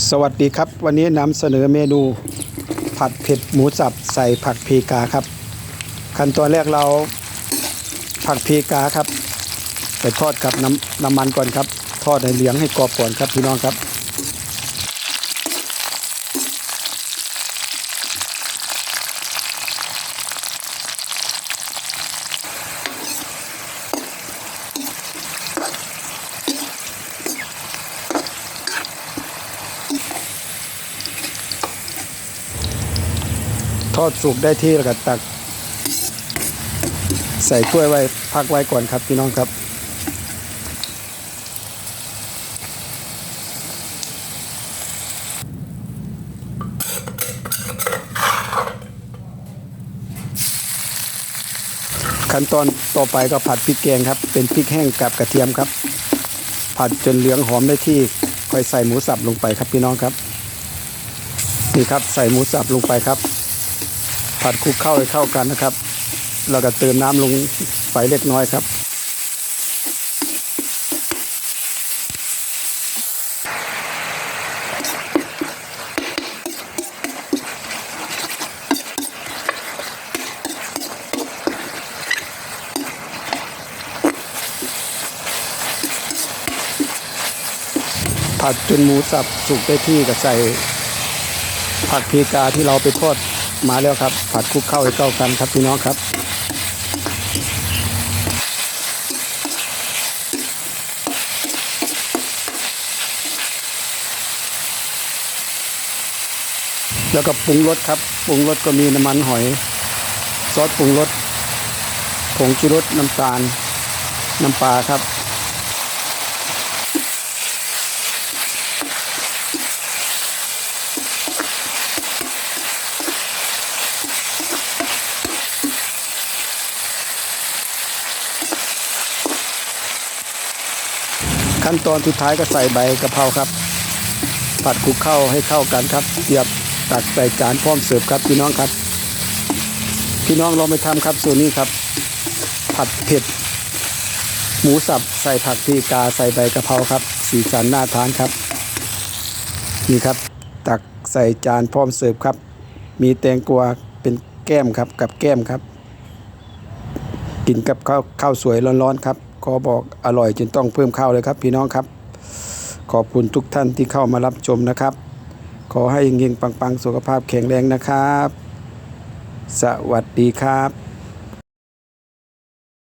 สวัสดีครับ วันนี้นำเสนอเมนูผัดเผ็ดหมูสับใส่ผักพีกาครับ ขั้นตอนแรกเราผักพีกาครับ ไปทอดกับน้ำน้ำมันก่อนครับ ทอดให้เหลืองให้กรอบก่อนครับพี่น้องครับ ทอดสุกได้ที่แล้วก็ตัก ใส่ถ้วยไว้พักไว้ก่อนครับพี่น้องครับ ขั้นตอนต่อไปก็ผัดพริกแกงครับ เป็นพริกแห้งกับกระเทียมครับ ผัดจนเหลืองหอมได้ที่ค่อยใส่หมูสับลงไปครับพี่น้องครับนี่ครับใส่หมูสับลงไปครับ ผัดคลุกเข้าให้เข้ากันนะครับแล้วก็เติมน้ำลงไปเล็กน้อยครับ ผัดจนหมูสับสุกได้ที่ก็ใส่ผักพีกาที่เราไปทอด มาแล้วครับ ผัดคลุกเข้าให้เข้ากันครับพี่น้องครับ แล้วก็ปรุงรสครับปรุงรสก็มีน้ำมันหอย ซอสปรุงรสผงชูรสน้ำตาล น้ำปลาครับ ขั้นตอนสุดท้ายก็ใส่ใบกะเพราครับ ผัดคลุกเข้าให้เข้ากันครับเสียบตักใส่จานพร้อมเสิร์ฟครับพี่น้องครับ พี่น้องลองไปทำครับส่วนนี้ครับ ผัดเผ็ด หมูสับใส่ผักพีกาใส่ใบกะเพราครับ สีสันน่าทานครับ นี่ครับ ตักใส่จานพร้อมเสิร์ฟครับ มีแตงกวาเป็นแก้มครับกับแก้มครับ กินกับข้าวข้าวสวยร้อนๆครับ ขอบอกอร่อยจนต้องเพิ่มข้าวเลยครับ พี่น้องครับ ขอบคุณทุกท่านที่เข้ามารับชมนะครับ ขอให้เฮงๆปังๆ สุขภาพแข็งแรงนะครับ สวัสดีครับ